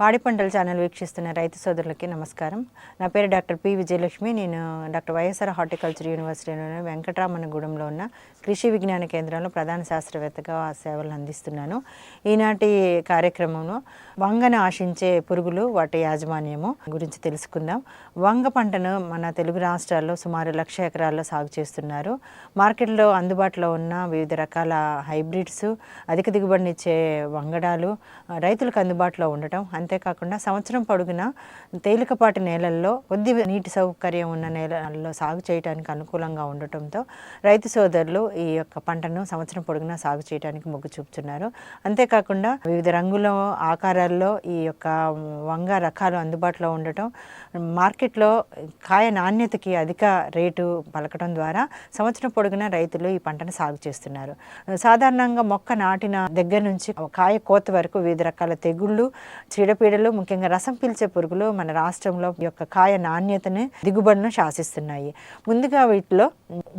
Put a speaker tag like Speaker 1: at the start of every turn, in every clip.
Speaker 1: పాడి పంటల ఛానల్ వీక్షిస్తున్న రైతు సోదరులకి నమస్కారం. నా పేరు డాక్టర్ పి విజయలక్ష్మి. నేను డాక్టర్ వైఎస్ఆర్ హార్టికల్చర్ యూనివర్సిటీలోని వెంకటరామన్నగూడెంలో ఉన్న కృషి విజ్ఞాన కేంద్రంలో ప్రధాన శాస్త్రవేత్తగా ఆ సేవలు అందిస్తున్నాను. ఈనాటి కార్యక్రమంలో వంగను ఆశించే పురుగులు వాటి యాజమాన్యము గురించి తెలుసుకుందాం. వంగ పంటను మన తెలుగు రాష్ట్రాల్లో సుమారు లక్ష ఎకరాల్లో సాగు చేస్తున్నారు. మార్కెట్లో అందుబాటులో ఉన్న వివిధ రకాల హైబ్రిడ్స్ అధిక దిగుబడినిచ్చే వంగడాలు రైతులకు అందుబాటులో ఉండటం అంతేకాకుండా సంవత్సరం పొడుగునా తేలికపాటి నేలల్లో కొద్ది నీటి సౌకర్యం ఉన్న నేలల్లో సాగు చేయడానికి అనుకూలంగా ఉండటంతో రైతు సోదరులు ఈ యొక్క పంటను సంవత్సరం పొడుగునా సాగు చేయడానికి మొగ్గు చూపుతున్నారు. అంతేకాకుండా వివిధ రంగుల ఆకారాల్లో ఈ యొక్క వంగ రకాలు అందుబాటులో ఉండటం మార్కెట్లో కాయ నాణ్యతకి అధిక రేటు పలకడం ద్వారా సంవత్సరం పొడుగునా రైతులు ఈ పంటను సాగు చేస్తున్నారు. సాధారణంగా మొక్క నాటిన దగ్గర నుంచి కాయ కోత వరకు వివిధ రకాల తెగుళ్ళు చీడ చీడపీడలు ముఖ్యంగా రసం పీల్చే పురుగులు మన రాష్ట్రంలో యొక్క కాయ నాణ్యతని దిగుబడిని శాసిస్తున్నాయి. ముందుగా వీటిలో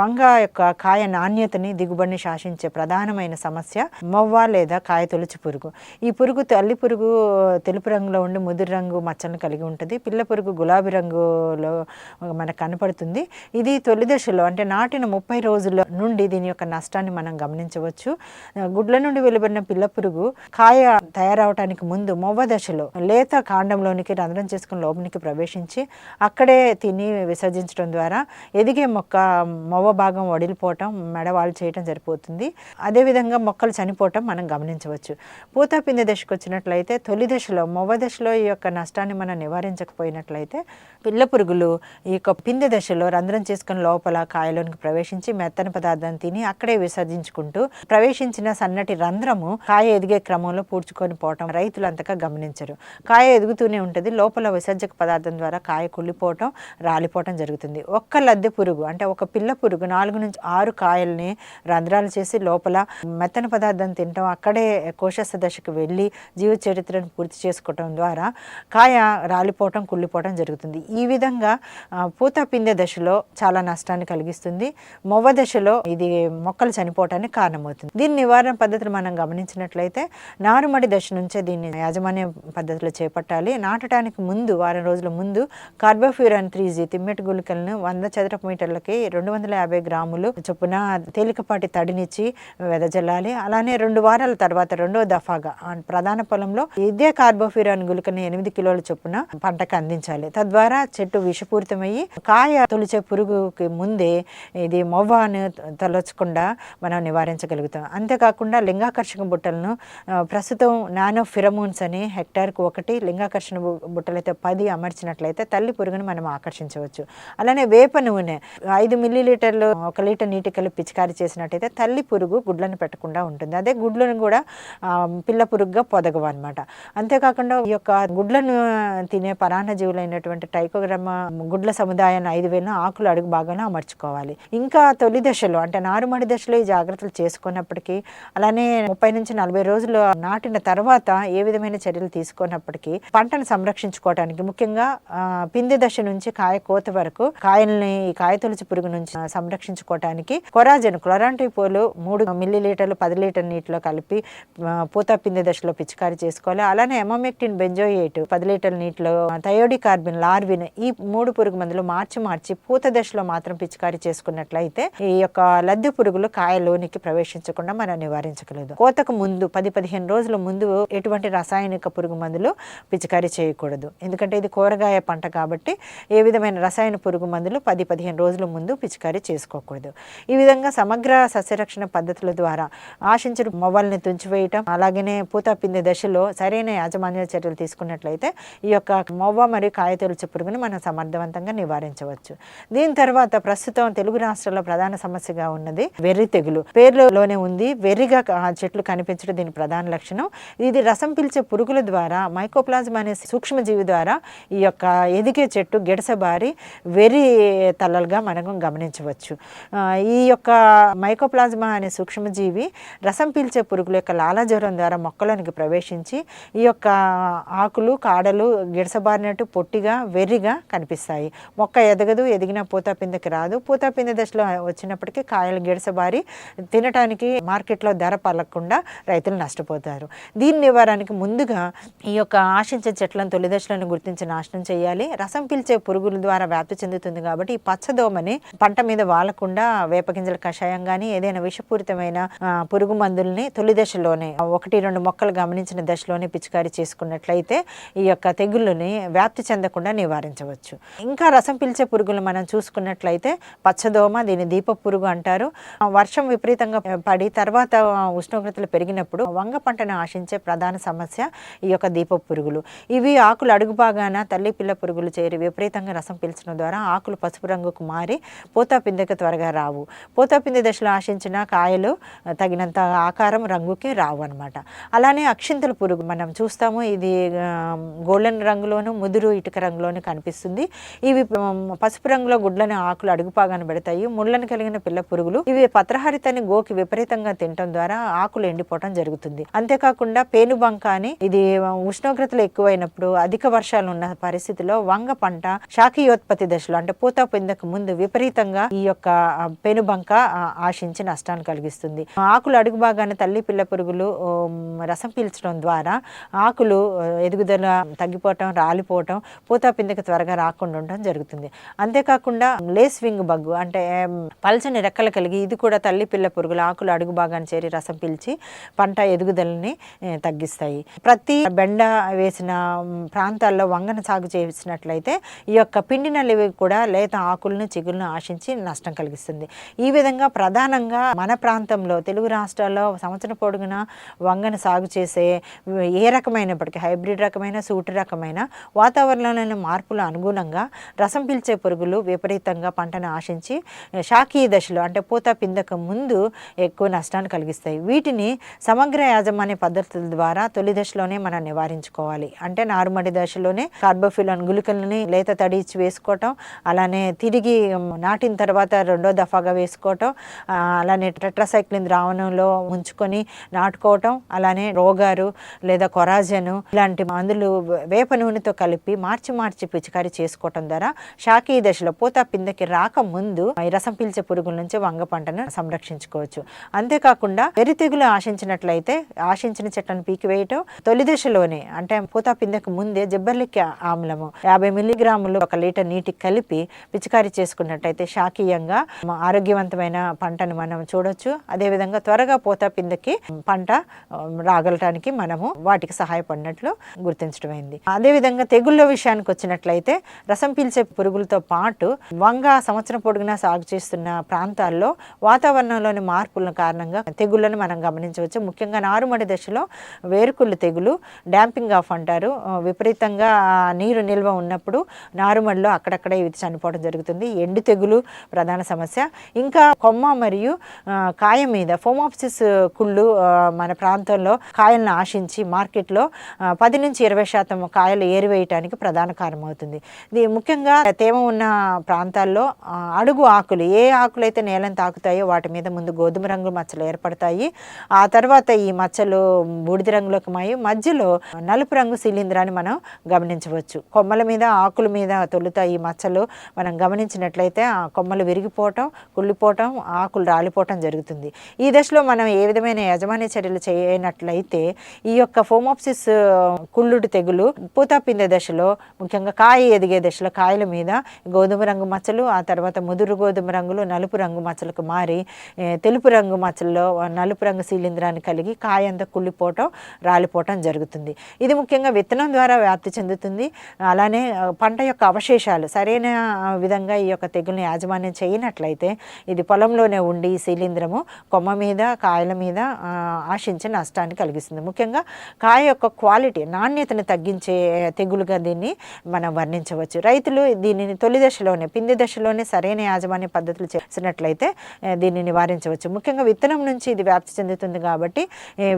Speaker 1: వంగ యొక్క కాయ నాణ్యతని దిగుబడిని శాసించే ప్రధానమైన సమస్య మొవ్వ లేదా కాయ తొలుచు పురుగు. ఈ పురుగు తల్లి పురుగు తెలుపు రంగులో ఉండి ముదురు రంగు మచ్చలను కలిగి ఉంటుంది. పిల్ల పురుగు గులాబీ రంగులో మనకు కనపడుతుంది. ఇది తొలి దశలో అంటే నాటిన ముప్పై రోజుల నుండి దీని యొక్క నష్టాన్ని మనం గమనించవచ్చు. గుడ్ల నుండి వెలువడిన పిల్ల పురుగు కాయ తయారవటానికి ముందు మొవ్వ దశలో లేత కాండంలోనికి రంధ్రం చేసుకుని లోపలికి ప్రవేశించి అక్కడే తిని విసర్జించడం ద్వారా ఎదిగే మొక్క మొవ్వ భాగం వడిలిపోవటం మెడవాళ్ళు చేయటం సరిపోతుంది అదేవిధంగా మొక్కలు చనిపోవటం మనం గమనించవచ్చు. పూత పిందె దశకు వచ్చినట్లయితే తొలి దశలో మొవ్వ దశలో ఈ యొక్క నష్టాన్ని మనం నివారించకపోయినట్లయితే పిల్ల పురుగులు ఈ యొక్క పిందె దశలో రంధ్రం చేసుకుని లోపల కాయలోనికి ప్రవేశించి మెత్తని పదార్థాన్ని తిని అక్కడే విసర్జించుకుంటూ ప్రవేశించిన సన్నటి రంధ్రము కాయ ఎదిగే క్రమంలో పూడ్చుకొని పోవటం రైతులు అంతగా కాయ ఎదుగుతూనే ఉంటుంది. లోపల విసర్జక పదార్థం ద్వారా కాయ కుళ్ళిపోవటం రాలిపోవటం జరుగుతుంది. ఒక్క లద్దె పురుగు అంటే ఒక పిల్ల పురుగు నాలుగు నుంచి ఆరు కాయల్ని రంధ్రాలు చేసి లోపల మెత్తని పదార్థం తినటం అక్కడే కోశస్థ దశకు వెళ్ళి జీవ చరిత్రను పూర్తి చేసుకోవటం ద్వారా కాయ రాలిపోవటం కుళ్ళిపోవటం జరుగుతుంది. ఈ విధంగా పూత పిందె దశలో చాలా నష్టాన్ని కలిగిస్తుంది. మొవ్వ దశలో ఇది మొక్కలు చనిపోవటానికి కారణమవుతుంది. దీని నివారణ పద్ధతులు మనం గమనించినట్లయితే నారుమడి దశ నుంచే దీన్ని యాజమాన్య పద్ధతిలో చేపట్టాలి. నాటడానికి ముందు వారం రోజుల ముందు కార్బోఫ్యూరాన్ త్రీ జీ తిమ్మెటి గుళికలను వంద చదరపు మీటర్లకి రెండు వందల యాభై గ్రాములు చొప్పున తేలికపాటి తడినిచ్చి వెదజల్లాలి. అలానే రెండు వారాల తర్వాత రెండో దఫాగా ప్రధాన పొలంలో ఇదే కార్బోఫ్యూరాన్ గుళికని ఎనిమిది కిలోల చొప్పున పంటకు అందించాలి. తద్వారా చెట్టు విషపూరితమయ్యి కాయ తొలిచే పురుగుకి ముందే ఇది మొవ్వాను తొలచకుండా మనం నివారించగలుగుతాం. అంతేకాకుండా లింగాకర్షక బుట్టలను ప్రస్తుతం నానో ఫిరమోన్స్ అని హెక్టార్కు ఒకటి లింగాకర్షణ బు- బుట్టలైతే పది అమర్చినట్లయితే తల్లి పురుగును మనం ఆకర్షించవచ్చు. అలానే వేప నూనె ఐదు మిల్లీ లీటర్లు ఒక లీటర్ నీటి కలిపి పిచికారి చేసినట్టయితే తల్లి పురుగు గుడ్లను పెట్టకుండా ఉంటుంది. అదే గుడ్లను కూడా పిల్ల పురుగుగా పొదగవు అనమాట అంతేకాకుండా ఈ యొక్క గుడ్లను తినే పరాన్న జీవులైనటువంటి టైకోగ్రమ గుడ్ల సముదాయాన్ని ఐదు వేలను ఆకులు అడుగు భాగంలో అమర్చుకోవాలి. ఇంకా తొలి దశలో అంటే నారుమడి దశలో ఈ జాగ్రత్తలు చేసుకున్నప్పటికీ అలానే ముప్పై నుంచి నలభై రోజులు నాటిన తర్వాత ఏ విధమైన చర్యలు తీసుకున్నప్పటికీ పంటను సంరక్షించుకోవడానికి ముఖ్యంగా ఆ, పిందె దశ నుంచి కాయ కోత వరకు కాయల్ని ఈ కాయ తొలిచి పురుగు నుంచి సంరక్షించుకోవటానికి సంరక్షించుకోవడానికి కొరాజన్ క్లోరాంటిపోలు మూడు మిల్లీ లీటర్లు పది లీటర్ నీటిలో కలిపి పూత పిందె దశలో పిచికారీ చేసుకోవాలి. అలానే ఎమోమెక్టిన్ బెంజోయేట్ పది లీటర్ల నీటిలో థయోడి కార్బిన్ లార్విన్ ఈ మూడు పురుగు మందులు మార్చి మార్చి పూత దశలో మాత్రం పిచికారీ చేసుకున్నట్లయితే ఈ యొక్క లద్దె పురుగులు కాయలోనికి ప్రవేశించకుండా మనం నివారించగలదు. కోతకు ముందు పది పదిహేను రోజుల ముందు ఎటువంటి రాసాయనిక పురుగు మందులు పిచికారీ చేయకూడదు. ఎందుకంటే ఇది కూరగాయ పంట కాబట్టి ఏ విధమైన రసాయన పురుగు మందులు పది పదిహేను రోజుల ముందు పిచికారీ చేసుకోకూడదు. ఈ విధంగా సమగ్ర సస్యరక్షణ పద్ధతుల ద్వారా ఆశించిన మొవ్వల్ని తుంచివేయటం అలాగనే పూత పిందె దశలో సరైన యాజమాన్య చర్యలు తీసుకున్నట్లయితే ఈ యొక్క మొవ్వ మరియు కాయతొలుచు పురుగును పురుగుని మనం సమర్థవంతంగా నివారించవచ్చు. దీని తర్వాత ప్రస్తుతం తెలుగు రాష్ట్రాల్లో ప్రధాన సమస్యగా ఉన్నది వెర్రి తెగులు. పేర్లలోనే ఉంది. వెర్రిగా చెట్లు కనిపించడం దీని ప్రధాన లక్షణం. ఇది రసం పీల్చే పురుగుల ద్వారా మైకోప్లాజ్మా అనే సూక్ష్మజీవి ద్వారా ఈ యొక్క ఎదిగే చెట్టు గిడసబారి వెర్రి తల్లలుగా మనం గమనించవచ్చు. ఈ యొక్క మైకోప్లాజ్మా అనే సూక్ష్మజీవి రసం పీల్చే పురుగుల యొక్క లాలాజ్వరం ద్వారా మొక్కలోనికి ప్రవేశించి ఈ యొక్క ఆకులు కాడలు గిడసబారినట్టు పొట్టిగా వెర్రిగా కనిపిస్తాయి. మొక్క ఎదగదు ఎదిగిన పూతపిందకి రాదు. పూత దశలో వచ్చినప్పటికీ కాయలు గిడసబారి తినటానికి మార్కెట్లో ధర పలకుండా రైతులు నష్టపోతారు. దీని నివారానికి ముందుగా ఈ యొక్క ఆశించే చెట్లను తొలి దశలను గుర్తించి నాశనం చేయాలి. రసం పీల్చే పురుగుల ద్వారా వ్యాప్తి చెందుతుంది కాబట్టి ఈ పచ్చదోమని పంట మీద వాలకుండా వేపగింజల కషాయం కానీ ఏదైనా విషపూరితమైన పురుగు మందుల్ని తొలి దశలోనే ఒకటి రెండు మొక్కలు గమనించిన దశలోనే పిచికారీ చేసుకున్నట్లయితే ఈ యొక్క తెగుళ్ళని వ్యాప్తి చెందకుండా నివారించవచ్చు. ఇంకా రసం పీల్చే పురుగులు మనం చూసుకున్నట్లయితే పచ్చదోమ దీని దీప పురుగు అంటారు. వర్షం విపరీతంగా పడి తర్వాత ఉష్ణోగ్రతలు పెరిగినప్పుడు వంగ పంటను ఆశించే ప్రధాన సమస్య ఈ యొక్క దీప పురుగులు ఇవి ఆకులు అడుగు భాగాన తల్లి పిల్ల పురుగులు చేరి విపరీతంగా రసం పీల్చడం ద్వారా ఆకులు పసుపు రంగుకు మారి పోతాపిందెకు త్వరగా రావు. పూతాపిందె దశలో ఆశించిన కాయలు తగినంత ఆకారం రంగుకి రావు అనమాట అలానే అక్షింతల పురుగు మనం చూస్తాము. ఇది గోల్డెన్ రంగులోను ముదురు ఇటుక రంగులోను కనిపిస్తుంది. ఇవి పసుపు రంగులో గుడ్లని ఆకులు అడుగు భాగాన పెడతాయి. ముళ్ళను కలిగిన పిల్ల పురుగులు. ఇవి పత్రహరితని గోకి విపరీతంగా తినటం ద్వారా ఆకులు ఎండిపోవటం జరుగుతుంది. అంతేకాకుండా పేనుబంక అని ఇది ఉష్ణోగ్రతలు ఎక్కువైనప్పుడు అధిక వర్షాలు ఉన్న పరిస్థితిలో వంగ పంట శాఖీయోత్పత్తి దశలో అంటే పూత పిందకు ముందు విపరీతంగా ఈ యొక్క పెనుబంక ఆశించి నష్టాన్ని కలిగిస్తుంది. ఆకులు అడుగు భాగాన తల్లి పిల్ల పురుగులు రసం పీల్చడం ద్వారా ఆకులు ఎదుగుదల తగ్గిపోవటం రాలిపోవటం పూత పిందెకు త్వరగా రాకుండా ఉండటం జరుగుతుంది. అంతేకాకుండా లేస్ వింగ్ బగ్గు అంటే పల్చని రెక్కలు కలిగి ఇది కూడా తల్లి పిల్ల పురుగులు ఆకులు అడుగు భాగాన్ని చేరి రసం పీల్చి పంట ఎదుగుదలని తగ్గిస్తాయి. ప్రతి బెండ వేసిన ప్రాంతాల్లో వంగన సాగు చేసినట్లయితే ఈ యొక్క పిండి నల్లివి కూడా లేత ఆకులను చిగులను ఆశించి నష్టం కలిగిస్తుంది. ఈ విధంగా ప్రధానంగా మన ప్రాంతంలో తెలుగు రాష్ట్రాల్లో సంవత్సరం పొడుగున వంగన సాగు చేసే ఏ రకమైనప్పటికీ హైబ్రిడ్ రకమైన సూటి రకమైన వాతావరణంలోని మార్పుల అనుగుణంగా రసం పీల్చే పురుగులు విపరీతంగా పంటను ఆశించి శాఖీయ దశలో అంటే పూత పిందక ముందు ఎక్కువ నష్టాన్ని కలిగిస్తాయి. వీటిని సమగ్ర యాజమాన్య పద్ధతుల ద్వారా తొలి దశలోనే మన నివారించుకోవాలి. అంటే నారుమడి దశలోనే కార్బోఫిలన్ గుళికలని లేత తడిచి వేసుకోవటం అలానే తిరిగి నాటిన తర్వాత రెండో దఫాగా వేసుకోవటం అలానే టెట్రాసైక్లిన్ ద్రావణంలో ఉంచుకొని నాటుకోవటం అలానే రోగారు లేదా కొరాజను ఇలాంటి మందులు వేప నూనెతో కలిపి మార్చి మార్చి పిచికారీ చేసుకోవటం ద్వారా శాఖీ దశలో పూత పిందెకి రాకముందు ఈ రసం పీల్చే పురుగుల నుంచి వంగ పంటను సంరక్షించుకోవచ్చు. అంతేకాకుండా వెర్రి తెగులు ఆశించినట్లయితే ఆశించిన చెట్లను పీకివేయటం తొలి దశలో దశలోనే అంటే పూత పిందెకు ముందే జిబ్బర్లిక్ ఆమ్లము. యాభై మిల్లీగ్రాములు ఒక లీటర్ నీటికి కలిపి పిచికారీ చేసుకున్నట్టయితే శాకీయంగా ఆరోగ్యవంతమైన పంటను మనం చూడొచ్చు. అదేవిధంగా త్వరగా పూత పిందెకి పంట రాగలటానికి మనము వాటికి సహాయపడినట్లు గుర్తించడమైంది. అదేవిధంగా తెగుళ్ళ విషయానికి వచ్చినట్లయితే రసం పీల్చే పురుగులతో పాటు వంగ సంవత్సరం పొడుగునా సాగు చేస్తున్న ప్రాంతాల్లో వాతావరణంలోని మార్పుల కారణంగా తెగుళ్ళను మనం గమనించవచ్చు. ముఖ్యంగా నారుమడి దశలో వేరుకుళ్ళు తెగులు డ్యాంపింగ్ ఆఫ్ అంటారు. విపరీతంగా నీరు నిల్వ ఉన్నప్పుడు నారుమడిలో అక్కడక్కడే ఇవి చనిపోవడం జరుగుతుంది. ఎండు తెగులు ప్రధాన సమస్య. ఇంకా కొమ్మ మరియు కాయ మీద ఫోమాప్సిస్ కుళ్ళు మన ప్రాంతంలో కాయలను ఆశించి మార్కెట్లో పది నుంచి ఇరవై శాతం కాయలు ఏరివేయటానికి ప్రధాన కారణమవుతుంది. ఇది ముఖ్యంగా తేమ ఉన్న ప్రాంతాల్లో అడుగు ఆకులు ఏ ఆకులు అయితే నేలను తాకుతాయో వాటి మీద ముందు గోధుమ రంగు మచ్చలు ఏర్పడతాయి. ఆ తర్వాత ఈ మచ్చలు బూడిద రంగులోకి మాయి. మధ్యలో నలుపు రంగు శిలీంధ్రాన్ని మనం గమనించవచ్చు. కొమ్మల మీద ఆకుల మీద తొలుతాయి ఈ మచ్చలు. మనం గమనించినట్లయితే ఆ కొమ్మలు విరిగిపోవటం కుళ్ళిపోవటం ఆకులు రాలిపోవటం జరుగుతుంది. ఈ దశలో మనం ఏ విధమైన యజమాని చర్యలు చేయనట్లయితే ఈ యొక్క ఫోమోప్సిస్ కుళ్ళుడు తెగులు పూత పిందె దశలో ముఖ్యంగా కాయ ఎదిగే దశలో కాయల మీద గోధుమ రంగు మచ్చలు ఆ తర్వాత ముదురు గోధుమ రంగులు నలుపు రంగు మచ్చలకు మారి తెలుపు రంగు మచ్చల్లో నలుపు రంగు శిలీంధ్రాన్ని కలిగి కాయ అంతా కుళ్ళిపోవటం రాలిపోవటం జరుగుతుంది. ఇది ముఖ్యంగా విత్తనం ద్వారా వ్యాప్తి చెందుతుంది. అలానే పంట యొక్క అవశేషాలు సరైన విధంగా ఈ యొక్క తెగుల్ని యాజమాన్యం చేయనట్లయితే ఇది పొలంలోనే ఉండి శిలీంద్రము కొమ్మ మీద కాయల మీద ఆశించే ఆశించి నష్టాన్ని కలిగిస్తుంది. ముఖ్యంగా కాయ యొక్క క్వాలిటీ నాణ్యతను తగ్గించే తెగులుగా దీన్ని మనం వర్ణించవచ్చు. రైతులు దీనిని తొలి దశలోనే పిండి దశలోనే సరైన యాజమాన్య పద్ధతులు చేసినట్లయితే దీన్ని నివారించవచ్చు. ముఖ్యంగా విత్తనం నుంచి ఇది వ్యాప్తి చెందుతుంది కాబట్టి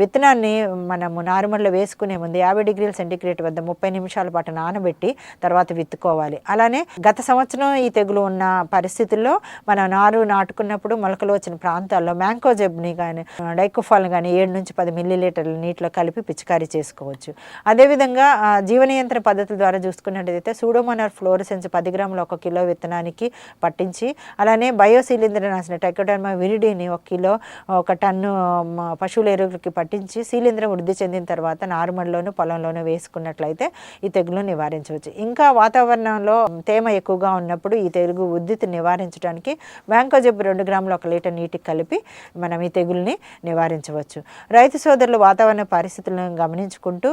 Speaker 1: విత్తనాన్ని మనము నారుమడిలో వేసుకునే ముందు యాభై డిగ్రీల సెంటీగ్రేడ్ వద్ద ముప్పై నిమిషాల పాటు నానబెట్టి తర్వాత విత్తుకోవాలి. అలానే గత సంవత్సరం ఈ తెగులు ఉన్న పరిస్థితుల్లో మనం నారు నాటుకున్నప్పుడు మొలకలు వచ్చిన ప్రాంతాల్లో మ్యాంకోజెబ్ని కానీ డైకోఫాల్ని కానీ ఏడు నుంచి పది మిల్లీ లీటర్ల నీటిలో కలిపి పిచికారీ చేసుకోవచ్చు. అదేవిధంగా జీవనియంత్రణ జీవ నియంత్రణ పద్ధతుల ద్వారా చూసుకున్నట్టయితే సూడోమోనార్ ఫ్లోరసెన్స్ పది గ్రాములు ఒక కిలో విత్తనానికి పట్టించి అలానే బయోశీలింద్ర నాశన టైకోడర్మా విరిడిని ఒక కిలో ఒక టన్ను పశువుల ఎరువులకి పట్టించి శీలింద్రం వృద్ధి చెందిన తర్వాత నారుమడిలో తోటల్లోనూ పొలంలోనూ వేసుకున్నట్లయితే ఈ తెగులు నివారించవచ్చు. ఇంకా వాతావరణంలో తేమ ఎక్కువగా ఉన్నప్పుడు ఈ తెగులు ఉద్ధృతి నివారించడానికి బ్యాంకోజెబ్ రెండు గ్రాములు ఒక లీటర్ నీటికి కలిపి మనం ఈ తెగుల్ని నివారించవచ్చు. రైతు సోదరులు వాతావరణ పరిస్థితులను గమనించుకుంటూ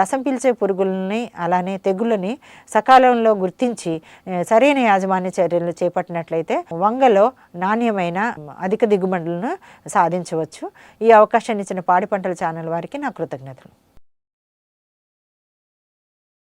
Speaker 1: రసం పీల్చే పురుగులని అలానే తెగుళ్ళని సకాలంలో గుర్తించి సరైన యాజమాన్య చర్యలు చేపట్టినట్లయితే వంగలో నాణ్యమైన అధిక దిగుబడులను సాధించవచ్చు. ఈ అవకాశాన్ని ఇచ్చిన పాడి పంటల ఛానల్ వారికి నా కృతజ్ఞతలు.